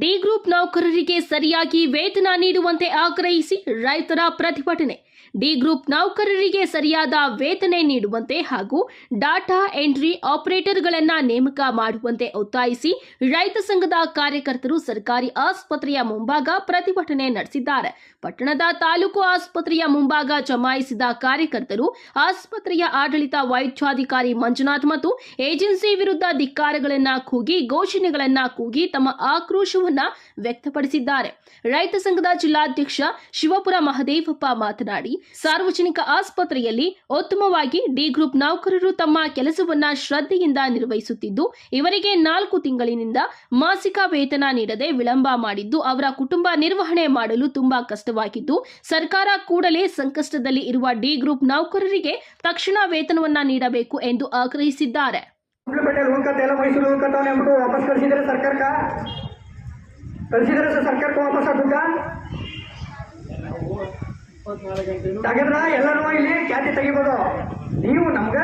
D group ನೌಕರರಿಗೆ ಸರಿಯಾಗಿ ವೇತನ ನೀಡುವಂತೆ ಆಗ್ರಹಿಸಿ ರೈತರ ಪ್ರತಿಭಟನೆ. ಡಿ ಗ್ರೂಪ್ ನೌಕರರಿಗೆ ಸರಿಯಾದ ವೇತನ ನೀಡುವಂತೆ ಹಾಗೂ ಡಾಟಾ ಎಂಟ್ರಿ ಆಪರೇಟರ್ಗಳನ್ನು ನೇಮಕ ಮಾಡುವಂತೆ ಒತ್ತಾಯಿಸಿ ರೈತ ಸಂಘದ ಕಾರ್ಯಕರ್ತರು ಸರ್ಕಾರಿ ಆಸ್ಪತ್ರೆಯ ಮುಂಭಾಗ ಪ್ರತಿಭಟನೆ ನಡೆಸಿದ್ದಾರೆ. ಪಟ್ಟಣದ ತಾಲೂಕು ಆಸ್ಪತ್ರೆಯ ಮುಂಭಾಗ ಜಮಾಯಿಸಿದ ಕಾರ್ಯಕರ್ತರು ಆಸ್ಪತ್ರೆಯ ಆಡಳಿತ ವೈದ್ಯಾಧಿಕಾರಿ ಮಂಜುನಾಥ್ ಮತ್ತು ಏಜೆನ್ಸಿ ವಿರುದ್ಧ ಧಿಕ್ಕಾರಗಳನ್ನ ಕೂಗಿ ಘೋಷಣೆಗಳನ್ನ ಕೂಗಿ ತಮ್ಮ ಆಕ್ರೋಶವನ್ನ ವ್ಯಕ್ತಪಡಿಸಿದ್ದಾರೆ. ರೈತ ಸಂಘದ ಜಿಲ್ಲಾಧ್ಯಕ್ಷ ಶಿವಪುರ ಮಹದೇವಪ್ಪ ಮಾತನಾಡಿ, ಸಾರ್ವಜನಿಕ ಆಸ್ಪತ್ರೆಯಲ್ಲಿ ಉತ್ತಮವಾಗಿ ಡಿ ಗ್ರೂಪ್ ನೌಕರರು ತಮ್ಮ ಕೆಲಸವನ್ನ ಶ್ರದ್ಧೆಯಿಂದ ನಿರ್ವಹಿಸುತ್ತಿದ್ದು, ಇವರಿಗೆ ನಾಲ್ಕು ತಿಂಗಳಿನಿಂದ ಮಾಸಿಕ ವೇತನ ನೀಡದೆ ವಿಳಂಬ ಮಾಡಿದ್ದು, ಅವರ ಕುಟುಂಬ ನಿರ್ವಹಣೆ ಮಾಡಲು ತುಂಬಾ ಕಷ್ಟವಾಗಿದ್ದು, ಸರ್ಕಾರ ಕೂಡಲೇ ಸಂಕಷ್ಟದಲ್ಲಿ ಇರುವ ಡಿ ಗ್ರೂಪ್ ನೌಕರರಿಗೆ ತಕ್ಷಣ ವೇತನವನ್ನ ನೀಡಬೇಕು ಎಂದು ಆಗ್ರಹಿಸಿದ್ದಾರೆ. ಗುಂಡ್ಲುಪೇಟೆ ಕಳಿಸಿದ್ರೆ ಸರ್ ಸರ್ಕಾರಕ್ಕೆ ವಾಪಸ್ ಆಗ್ಬೇಕ ತಗದ್ರ ಎಲ್ಲನೂ ಇಲ್ಲಿ ಖ್ಯಾತಿ ತೆಗಿಬೋದು ನೀವು ನಮ್ಗೆ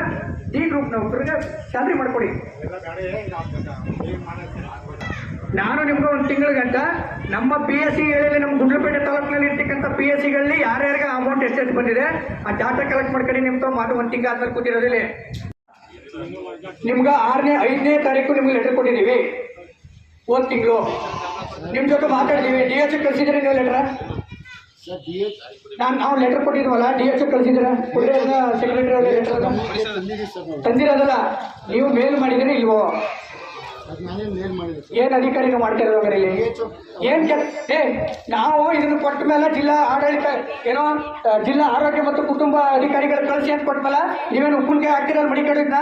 ಡಿ ಗ್ರೂಪ್ ನೌಕರಿಗೆ ಸ್ಯಾಲ್ರಿ ಮಾಡ್ಕೊಡಿ ನಾನು ನಿಮ್ಗೆ ಒಂದು ತಿಂಗಳ ಗಂಟ ನಮ್ಮ ಪಿ ಎಸ್ ಸಿ ಹೇಳಿ ನಮ್ಮ ಗುಂಡ್ಲಪೇಟೆ ತಾಲೂಕಿನಲ್ಲಿ ಇರ್ತಕ್ಕಂಥ ಪಿ ಎಸ್ ಸಿಗಳಲ್ಲಿ ಯಾರ್ಯಾರಿಗೆ ಅಮೌಂಟ್ ಎಷ್ಟೆಷ್ಟು ಬಂದಿದೆ ಆ ಡಾಟಾ ಕಲೆಕ್ಟ್ ಮಾಡ್ಕೊಂಡು ನಿಮ್ಗೆ ಮಾತು ಒಂದು ತಿಂಗಳ ಆದ್ಮೇಲೆ ಕೂತಿರೋದಿಲ್ಲ ನಿಮ್ಗೆ ಆರನೇ ಐದನೇ ತಾರೀಕು ನಿಮ್ಗೆ ಲೆಟರ್ ಕೊಟ್ಟಿದ್ದೀವಿ ಒಂದು ತಿಂಗಳು ನಿಮ್ಮ ಜೊತೆ ಮಾತಾಡ್ತೀವಿ. ಡಿ ಎಚ್ ಕಳಿಸಿದ್ರೆ ನೀವು ಲೆಟ್ರ ನಾನು ನಾವು ಲೆಟರ್ ಕೊಟ್ಟಿದ್ವಲ್ಲ ಡಿ ಎಚ್ ಕಳ್ಸಿದ್ರ ಸೆಕ್ರೆಟರಿ ಲೆಟರ್ ತಂದಿರೋದಲ್ಲ ನೀವು ಮೇಲ್ ಮಾಡಿದ್ರೆ ಇಲ್ವೋ? ಏನ್ ಅಧಿಕಾರಿಗಳು ಮಾಡ್ತಾ ಇರೋ ಇಲ್ಲಿ? ಏನ್ ಏ ನಾವು ಇದನ್ನ ಕೊಟ್ಟ ಮೇಲೆ ಜಿಲ್ಲಾ ಆಡಳಿತ ಏನೋ ಜಿಲ್ಲಾ ಆರೋಗ್ಯ ಮತ್ತು ಕುಟುಂಬ ಅಧಿಕಾರಿಗಳು ಕಳಿಸಿ ಅಂತ ಕೊಟ್ಟ ಮೇಲೆ ನೀವೇನು ಉಪ್ಪಿನಕಾಯಿ ಹಾಕ್ತಿರಲ್ಲ ಮಡಿ ಕಡೆಯಿಂದ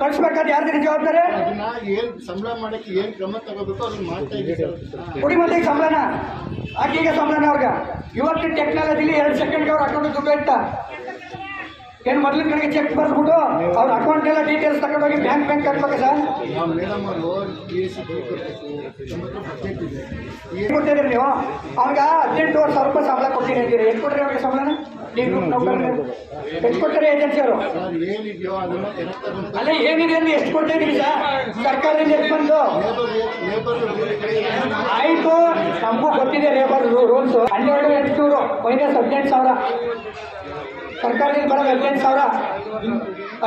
ಕಳ್ಸ್ಬೇಕಾದ್ರೆ ಯಾರ್ದಿನ ಜವಾಬ್ದಾರಿ? ಏನು ಏನ್ ಸಂಬಳ ಮಾಡಕ್ಕೆ ಏನು ಕ್ರಮ ತಗೋಬೇಕು ಅದನ್ನ ಮಾಡ್ತಾ ಇದ್ದೀವಿ ಕೊಡಿ ಈಗ ಸಂಬಳನ. ಆಕೀಗ ಸಂಬಳನ ಅವ್ರಿಗೆ. ಇವತ್ತು ಟೆಕ್ನಾಲಜಿಲಿ ಎರಡು ಸೆಕೆಂಡ್ಗೆ ಅವ್ರು ಅಕೌಂಟ್ ದುಡ್ಡು ಇತ್ತ ಏನು ಮೊದಲಿನ ಕಡೆಗೆ ಚೆಕ್ ಬರ್ಸ್ಬಿಟ್ಟು ಅವ್ರ ಅಕೌಂಟ್ ಎಲ್ಲ ಡೀಟೇಲ್ಸ್ ತಗೊಂಡೋಗಿ ಬ್ಯಾಂಕ್ ಬ್ಯಾಂಕ್ ಕಟ್ಬೇಕು ಸರ್ ಇದೆ ಕೊಟ್ಟಿದ್ರಿ ನೀವು? ಅವ್ರಿಗೆ ಹದಿನೆಂಟುವರೆ ಸಾವಿರ ರೂಪಾಯಿ ಸಂಬಳ ಕೊಡ್ತೀನಿ ಅಂತೀರಿ. ಎಷ್ಟು ಕೊಟ್ಟರೆ ಅವ್ರಿಗೆ ಸಂಬಳನ? ನೀವು ಎಷ್ಟು ಕೊಡ್ತಾರೆ ಏಜೆನ್ಸಿ ಅವರು? ಅಲ್ಲ ಏನಿದೆ ಅಲ್ಲಿ ಎಷ್ಟು ಕೊಡ್ತಾ ಸರ್ ಸರ್ಕಾರದಿಂದ ಎಷ್ಟು ಬಂದು? ಆಯ್ತು. ನಮಗೂ ಗೊತ್ತಿದೆ ಲೇಬರ್ ರೂಲ್ಸ್ ಹನ್ನೆರಡು ಎಂಟುನೂರು ಮೈನಸ್ ಹದಿನೆಂಟು ಸಾವಿರ. ಸರ್ಕಾರದಿಂದ ಬರೋದು ಹದಿನೆಂಟು ಸಾವಿರ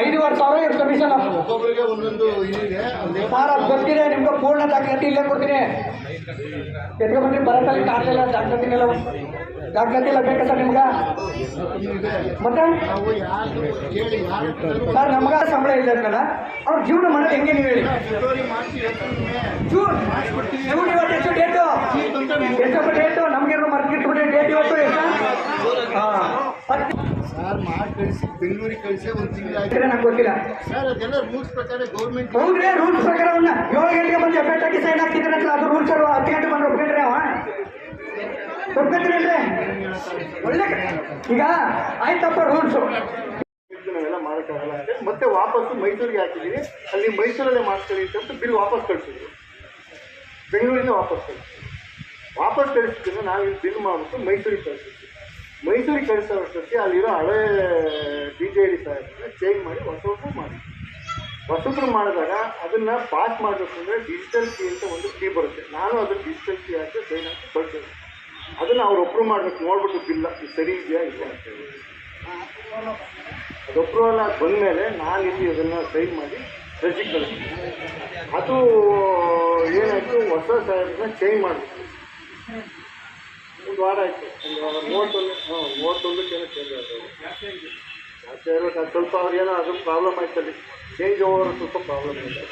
ಐದುವರೆ ಸಾವಿರ ಇವ್ರ ಕಮಿಷನ್ ಸರ್ ಅದು ಗೊತ್ತಿದೆ ನಿಮ್ಗೆ ಪೂರ್ಣ ದಾಖಲಾತಿ ಇಲ್ಲೇ ಕೊಡ್ತೀನಿ. ಎತ್ಕೊಂಡ್ಬಂದ್ರೆ ಬರತ್ತಲ್ಲಿ ಕಾಣ್ತಿಲ್ಲ ದಾಖಲಾತಿ ಎಲ್ಲ ದಾಖಲಾತಿ ಎಲ್ಲ ಬೇಕಾ ಸರ್ ನಿಮ್ಗೆ? ಮತ್ತೆ? ಸರ್ ನಮ್ಗೆ ಸಂಬಳ ಇಲ್ಲ ಅಂದ್ಮೇಲೆ ಅವ್ರ ಜೀವನ ಮಾಡೋದು ಹೆಂಗೆ ನೀವು ಹೇಳಿ? ಜೂನ್ ಜೂನ್ ಇವತ್ತು ಎಷ್ಟು ಡೇಟು ಎಷ್ಟು ಡೇಟು ನಮ್ಗೆ ಮರ್ತಿಟ್ಬಿಟ್ಟು ಡೇಟ್ ಇವತ್ತು ಎಷ್ಟು? ಹಾಂ. ಹತ್ತು ಸರ್ ಮಾಡಿ ಕಳಿಸಿ ಬೆಂಗಳೂರಿಗೆ ಕಳಿಸಿ ಒಂದು ತಿಂಗಳಾಯ್ತು ನಂಗೆ ಗೊತ್ತಿಲ್ಲ. ಸರ್ ಅದೆಲ್ಲ ರೂಲ್ಸ್ ಪ್ರಕಾರ ಗೌರ್ಮೆಂಟ್ ಹೌದ್ರಿ ರೂಲ್ಸ್ ಪ್ರಕಾರವನ್ನ ಏಳು ಗಂಟೆಗೆ ಬಂದು ಎಫೆಕ್ಟ್ ಹಾಕಿ ಸೈನ್ ಹಾಕ್ತಿದ್ರೆ ಅಂತ ಅದು ರೂಲ್ಸ್ ಹತ್ತು ಗಂಟೆ ಬಂದು ಒಪ್ಕೊಂಡ್ರೆ ಅವ? ಒಪ್ಕೊಂತೀರಿ ಒಳ್ಳೆ ಈಗ ಆಯ್ತಪ್ಪ ರೂಲ್ಸು ಎಲ್ಲ ಮಾಡೋಕ್ಕಾಗಲ್ಲ ಅಂತ ಮತ್ತೆ ವಾಪಸ್ಸು ಮೈಸೂರಿಗೆ ಹಾಕಿದೀವಿ ಅಲ್ಲಿ ಮೈಸೂರಲ್ಲೇ ಮಾಡ್ಕೊಳ್ಳಿ ಅಂತ ಬಿಲ್ ವಾಪಸ್ ಕಳಿಸಿದ್ರು. ಬೆಂಗಳೂರಿಂದ ವಾಪಸ್ ಕಳಿಸಿದ್ರು. ವಾಪಸ್ ಕಳಿಸಿದ್ರೆ ನಾವು ಇಲ್ಲಿ ಬಿಲ್ ಮಾಡಿಬಿಟ್ಟು ಮೈಸೂರಿಗೆ ಕಳಿಸಿದ್ವಿ. ಮೈಸೂರಿಗೆ ಕಳಿಸೋ ಅಷ್ಟೊತ್ತಿಗೆ ಅಲ್ಲಿರೋ ಹಳೆ ಡಿ ಜೆ ಡಿ ಚೇಂಜ್ ಮಾಡಿ ಹೊಸಬ್ರು ಮಾಡಿ. ಹೊಸಬ್ರು ಮಾಡಿದಾಗ ಅದನ್ನು ಪಾಸ್ ಮಾಡಬೇಕು ಅಂದರೆ ಡಿಜಿಟಲ್ ಕೀ ಅಂತ ಒಂದು ಕೀ ಬರುತ್ತೆ. ನಾನು ಅದನ್ನು ಡಿಜಿಟಲ್ ಕೀ ಹಾಕಿ ಸೈನ್ ಹಾಕಿ ಬರ್ತೇನೆ. ಅದನ್ನು ಅವ್ರು ಅಪ್ರೂವ್ ಮಾಡಬೇಕು, ನೋಡ್ಬಿಟ್ಟು ಬಿಲ್ಲ ಇದು ಸರಿ ಇದೆಯಾ ಇಲ್ಲ ಅದು ಅಪ್ರೂವಲ್ ಆಗಿ ಬಂದಮೇಲೆ ನಾನು ಇಲ್ಲಿ ಅದನ್ನು ಸೈನ್ ಮಾಡಿ ರಜೆ ಕಳಿಸ್ತೀನಿ ಅದು ಏನಾಯಿತು, ಹೊಸ ಸಾಹೇಬ್ರನ್ನ ಚೇಂಜ್ ಮಾಡಬೇಕು ಒಂದು ವಾರ ಆಯಿತು ಒಂದು ಮೂವತ್ತೊಂದು ಹಾಂ ಮೂವತ್ತೊಂದಕ್ಕೇನೋ ಚೇಂಜ್ ಆಗ್ತದೆ ಜಾಸ್ತಿ ಇರಬೇಕು ಅದು ಸ್ವಲ್ಪ ಅವ್ರಿಗೇನೋ ಅದು ಪ್ರಾಬ್ಲಮ್ ಆಯ್ತು ಅಲ್ಲಿ. ಚೇಂಜ್ ಓವರ್ ಸ್ವಲ್ಪ ಪ್ರಾಬ್ಲಮ್ ಇದೆ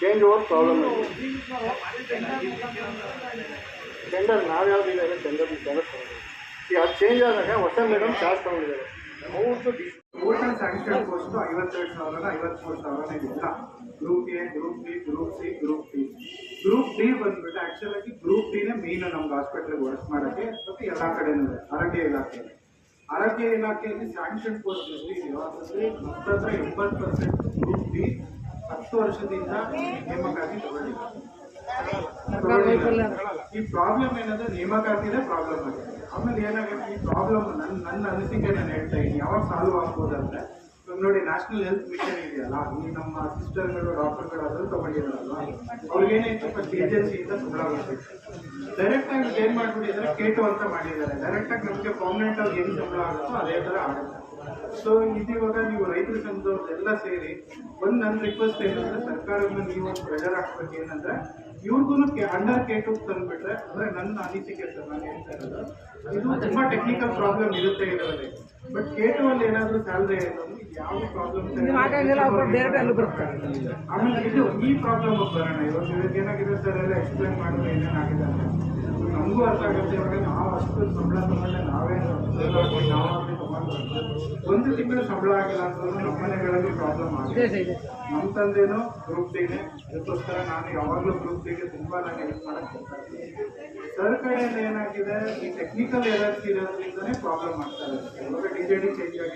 ಚೇಂಜ್ ಓವರ್ ಪ್ರಾಬ್ಲಮ್ ಇದೆ ಟೆಂಡರ್ ನಾವು ಯಾವುದಿಲ್ಲ ಟೆಂಡರ್ ಟೆಂಡರ್ ಈಗ ಅದು ಚೇಂಜ್ ಆದಾಗ ಹೊಸ ಮೇಡಮ್ ಚಾರ್ಜ್ ತೊಗೊಂಡಿದ್ದಾರೆ. ಟೋಟಲ್ ಸ್ಯಾಂಕ್ಷನ್ ಕೋಸ್ಟ್ ಐವತ್ತೆರಡು ಸಾವಿರದ ಐವತ್ಮೂರು ಸಾವಿರ ಇಲ್ಲ group A group B group C group D group D ಬಂದ್ಬಿಟ್ಟು ಆಕ್ಚುಲ್ ಆಗಿ ಗ್ರೂಪ್ ಡಿನೇ ಮೇನ್ ನಮ್ಗೆ ಹಾಸ್ಪಿಟಲ್ ವರ್ಕ್ ಮಾಡೋಕ್ಕೆ ಮತ್ತು ಎಲ್ಲ ಕಡೆನೂ ಆರೋಗ್ಯ ಇಲಾಖೆ ಆರೋಗ್ಯ ಇಲಾಖೆಯಲ್ಲಿ ಸ್ಯಾಂಕ್ಷನ್ ಪೋಸ್ಟ್ ಅದರಲ್ಲಿ ಹತ್ತತ್ರ ಎಂಬತ್ತು ಪರ್ಸೆಂಟ್ ಗ್ರೂಪ್ ಡಿ ಹತ್ತು ವರ್ಷದಿಂದ ನೇಮಕಾತಿ ತಗೊಂಡಿದ್ದಾರೆ ಈ ಪ್ರಾಬ್ಲಮ್ ಏನಂದ್ರೆ ನೇಮಕಾತಿನೇ ಪ್ರಾಬ್ಲಮ್ ಆಗಿದೆ. ಆಮೇಲೆ ಏನಾಗುತ್ತೆ ಈ ಪ್ರಾಬ್ಲಮ್ ನನ್ನ ನನ್ನ ಅನಿಸಿಕೆ ನಾನು ಹೇಳ್ತಾ ಇದ್ದೀನಿ. ಯಾವಾಗ ಸಾಲ್ವ್ ಆಗ್ಬೋದಂದ್ರೆ ಇವಾಗ ನೋಡಿ ನ್ಯಾಷನಲ್ ಹೆಲ್ತ್ ಮಿಷನ್ ಇದೆಯಲ್ಲ ಈ ನಮ್ಮ ಸಿಸ್ಟರ್ಗಳು ಡಾಕ್ಟರ್ಗಳು ಅದನ್ನು ತಗೊಂಡಿರಲ್ಲ ಅವ್ರಿಗೇನಾಯ್ತು ಫಸ್ಟ್ ಏಜೆನ್ಸಿಯಿಂದ ಸಂಬಳ ಬರ್ಬೇಕು ಡೈರೆಕ್ಟ್ ಆಗಿ ಏನ್ ಮಾಡ್ಬಿಟ್ಟಿದ್ದಾರೆ ಕೇಟು ಅಂತ ಮಾಡಿದ್ದಾರೆ. ಡೈರೆಕ್ಟ್ ಆಗಿ ನಮಗೆ ಪರ್ಮನೆಂಟ್ ಆಗಿ ಏನು ಸಂಬಳ ಆಗುತ್ತೋ ಅದೇ ತರ ಆಗುತ್ತೆ. ಸೊ ಇದೀವಾಗ ನೀವು ರೈತರ ಸಂಘದವ್ರು ಎಲ್ಲ ಸೇರಿ, ಒಂದು ನನ್ನ ರಿಕ್ವೆಸ್ಟ್ ಏನಂದ್ರೆ ಸರ್ಕಾರವನ್ನು ನೀವು ಪ್ರೆಷರ್ ಹಾಕ್ಬೇಕು ಏನಂದ್ರೆ ಇವ್ರಿಗೂ ಅಂಡರ್ ಕೇಟು ತಂದ್ಬಿಟ್ರೆ ಅಂದ್ರೆ ನನ್ನ ಅನಿಸಿಕೆ ಸರ್ ನಾನು ಹೇಳ್ತಾ ಇರೋದು ಇದು ತುಂಬಾ ಟೆಕ್ನಿಕಲ್ ಪ್ರಾಬ್ಲಮ್ ಇರುತ್ತೆ ಇದರಲ್ಲಿ. ಬಟ್ ಕೇಟು ಅಲ್ಲಿ ಏನಾದ್ರೂ ಸ್ಯಾಲ್ರಿ ಯಾವ ಪ್ರಾಬ್ಲಮ್ ಆಮೇಲೆ ಇದು ಈ ಪ್ರಾಬ್ಲಮ್ ಬರೋಣ. ಇವಾಗ ಇದಕ್ಕೆ ಏನಾಗಿದೆ ಸರ್ ಎಲ್ಲ ಎಕ್ಸ್ಪ್ಲೈನ್ ಮಾಡಿದ್ರೆ ಏನೇನಾಗಿದೆ ಅಂತ. ನಮಗೂ ಅರ್ಥ ಆಗುತ್ತೆ ಇವಾಗ ನಾವು ಅಷ್ಟು ಸಂಬಳ ತಗೊಂಡೆ ನಾವೇ ನಾವಾಗಲಿ ತಗೊಂಡು ಒಂದು ತಿಂಗಳು ಸಂಬಳ ಆಗಿಲ್ಲ ಅಂತಂದ್ರೆ ನಮ್ಮ ಮನೆಗಳಲ್ಲಿ ಪ್ರಾಬ್ಲಮ್ ಆಗಿದೆ ನಮ್ಮ ತಂದೆನೂ ಗ್ರೂಪ್ ಡಿನೇ ಅದಕ್ಕೋಸ್ಕರ ನಾನು ಯಾವಾಗಲೂ ಗ್ರೂಪ್ ಡಿಗೆ ತುಂಬ ನಾನು ಹೆಲ್ಪ್ ಮಾಡಕ್ ಹೋಗ್ತಾ ಇದ್ದೀನಿ. ಸರ್ ಕಡೆಯಲ್ಲಿ ಏನಾಗಿದೆ? ಈ ಟೆಕ್ನಿಕಲ್ ಎರರ್ಸ್ ಇರೋದ್ರಿಂದನೇ ಪ್ರಾಬ್ಲಮ್ ಆಗ್ತಾ ಇದೆ. ಇವಾಗ ಚೇಂಜ್ ಆಗಿದೆ.